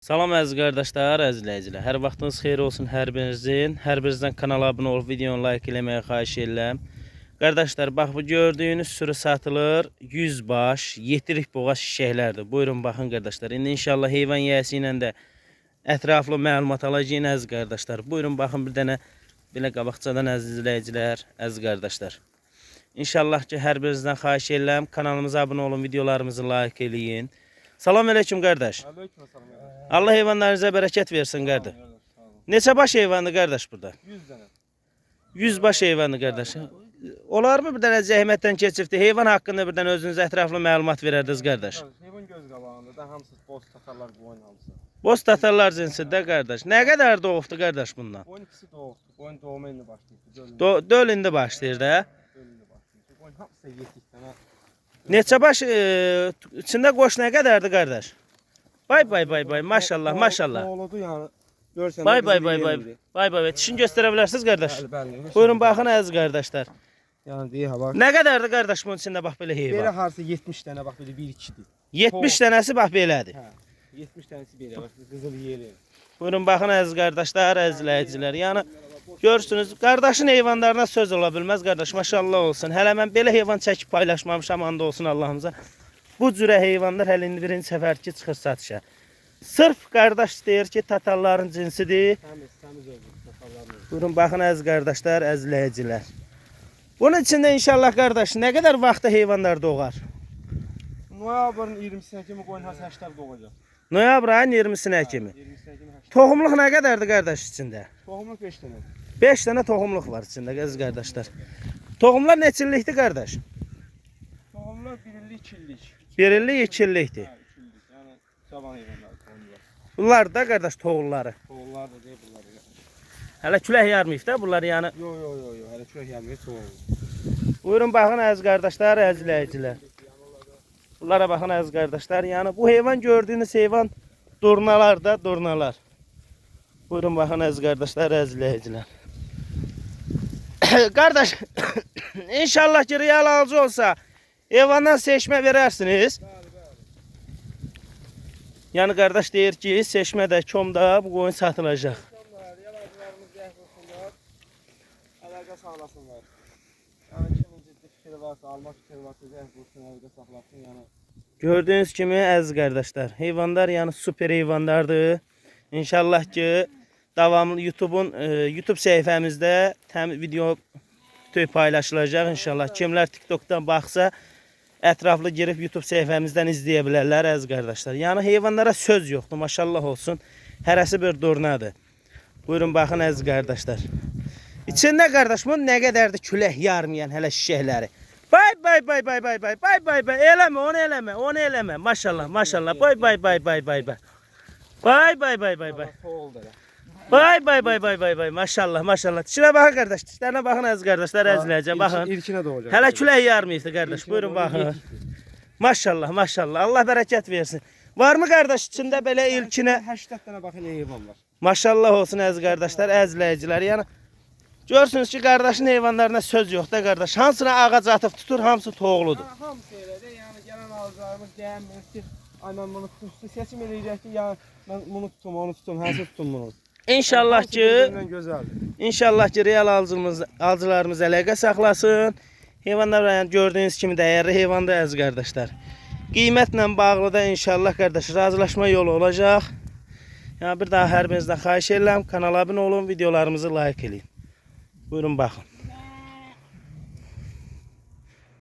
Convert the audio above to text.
Salam əziz qardaşlar, əziz izləyicilər. Hər vaxtınız xeyir olsun hər birinizin. Hər birinizdən kanala abunə olub videonu like eləməyi xahiş edirəm. Qardaşlar, bax bu gördüyünüz sürü satılır. 100 baş, yetirik boğaz şişəklərdir. Buyurun baxın qardaşlar. İndi inşallah heyvan yiyəsi ilə də ətraflı məlumat alacağıq əziz qardaşlar. Buyurun baxın bir dənə belə qabaqcadan əziz izləyicilər, əziz qardaşlar. İnşallah ki hər birinizdən xahiş edirəm kanalımıza abunə olun, videolarımızı like eləyin. Salam. Aleyküm selam. Allah heyvanlarınıza bərəkət versin qardaş. Neçə baş heyvandır qardaş burada? 100 tane. 100 baş heyvandır qardaş. Olar mı bir dənə zəhmətdən keçibdi? Heyvan haqqında bir dənə özünüzə ətraflı məlumat verərdiniz qardaş. Heyvan göz qabağında da hamısı boz tatarlar qoyun hamısı. Boz tatarlar cinsində qardaş. Nə qədər doğubdu qardaş bundan? Qoyun ikisi doğubdu. Qoyun doğuma indi Do döl indi başlayır da. dölündə başlayıb. Qoyun hamısı yetik tane. Neçə baş e, içində qoş nə qədərdir qardaş? Bay bay bay bay maşallah maşallah. Oğludu yani. Görsən. Bay bay bay bay. Bay bay. Dişini göstərə bilərsiniz qardaş. Bəli, bəli. Buyurun baxın əziz qardaşlar. Yani deyə bax. Nə qədərdir qardaş bunun içində bax belə Belə heyvan? harsı 70 tane bax belə 1 2'dir. 70 dənəsi bax belədir. Hə. 70 tanesi belə bax qızıl yeri. Buyurun baxın əziz qardaşlar, əziz izləyicilər. Yəni görürsünüz, qardaşın heyvanlarına söz ola bilməz qardaş. Maşallah olsun. Hələ mən belə heyvan çəkib paylaşmamışam, and olsun Allahımıza. Bu cürə heyvanlar hələ indi birinci səfər ki çıxır satışa. Sırf qardaş deyir ki, tatarların cinsidir. Təmiz, təmiz oldu tatarlarla. Buyurun baxın əziz qardaşlar, əziz izləyicilər. Bunun içində inşallah qardaş nə qədər vaxtda heyvanlar doğar? Noyabrın 20-sinə kimi qoyun 80 doğacaq. Noyabr ayının 20-sinə kimi. 20-sinə kimi 80. Toxumluq nə qədərdir qardaş içində? Tohumluq 5 tane. 5 tane tohumluk var içinde aziz kardeşler. Tohumlar ne neçillikti kardeş? Tohumlar birilli ikillik. Birilli ikillikti. Ha, ikillik. Yani saban hayvanları tohumlar. Bunlar da kardeş tohumları. Tohumlar da değil bunlar. Hələ külək yarmayıb da bunlar yani. Yo yo yo yo, hələ külək yarmayıb, soğuq. Buyurun baxın əziz qardaşlar, əziləyicilər. Bunlara baxın əziz qardaşlar. Yəni bu heyvan gördüyünüz heyvan durnalar da, durnalar. Buyurun baxın əziz qardaşlar, əziləyicilər. qardaş inşallah ki real alıcı olsa heyvandan seçmə verərsiniz. Yəni qardaş deyir ki, seçmədə, komda bu qoyun satılacaq. Əlaqə sağlasınlar. Yəni kimin ciddi fikri varsa, almaq fikri varsa zəhv olsun, əlaqə saxlasın. Yəni Gördüğünüz kimi əziz qardaşlar, heyvanlar yəni super heyvanlardır. İnşallah ki davamlı YouTube'un e, YouTube səhifəmizdə təm video bütöv paylaşılacaq inşallah. Kimlər TikTok'dan baxsa ətraflı girib YouTube səhifəmizdən izləyə bilərlər əziz qardaşlar. Yəni heyvanlara söz yoxdur, maşallah olsun. Hərəsi bir durnadır. Buyurun baxın əziz qardaşlar. İçində qardaş bunun nə qədərdir külək yarmayan hələ şişəkləri. Bay bay bay bay bay bay bay bay bay eləmə onu eləmə onu eləmə maşallah maşallah bay bay bay bay bay bay bay bay bay bay bay da. Bay bay bay bay bay bay maşallah maşallah. Dişine bakın kardeş. Dişlerine bakın az kardeşler ezileceğim bakın. İlkine doğacak. Hele külek yarmıydı kardeş. İlkine Buyurun bakın. Maşallah maşallah. Allah bereket versin. Var mı kardeş içinde böyle ilkine? 80 tane bakın heyvan. Maşallah olsun ez kardeşler, ezleyiciler. Yani Görürsünüz ki kardeşin heyvanlarına söz yok da kardeş. Hansına ağaç atıp tutur, hamısı toğludur. Ha, hamısı elə də, yəni gələn ağaclarımız dəyənmir ki, ay bunu tutdu, seçim eləyəcək ki, yəni mən bunu tutum, onu tutum, hansı tutum bunu. İnşallah ki. İnşallah ki, real alıcımız, alıcılarımız əlaqə saxlasın. Heyvanlar gördüyünüz kimi dəyərli heyvandır əziz qardaşlar. Qiymətlə bağlı da inşallah qardaş razılaşma yolu olacaq. Yəni bir daha hər birinizdən xahiş edirəm, kanala abunə olun, videolarımızı like eləyin. Buyurun baxın.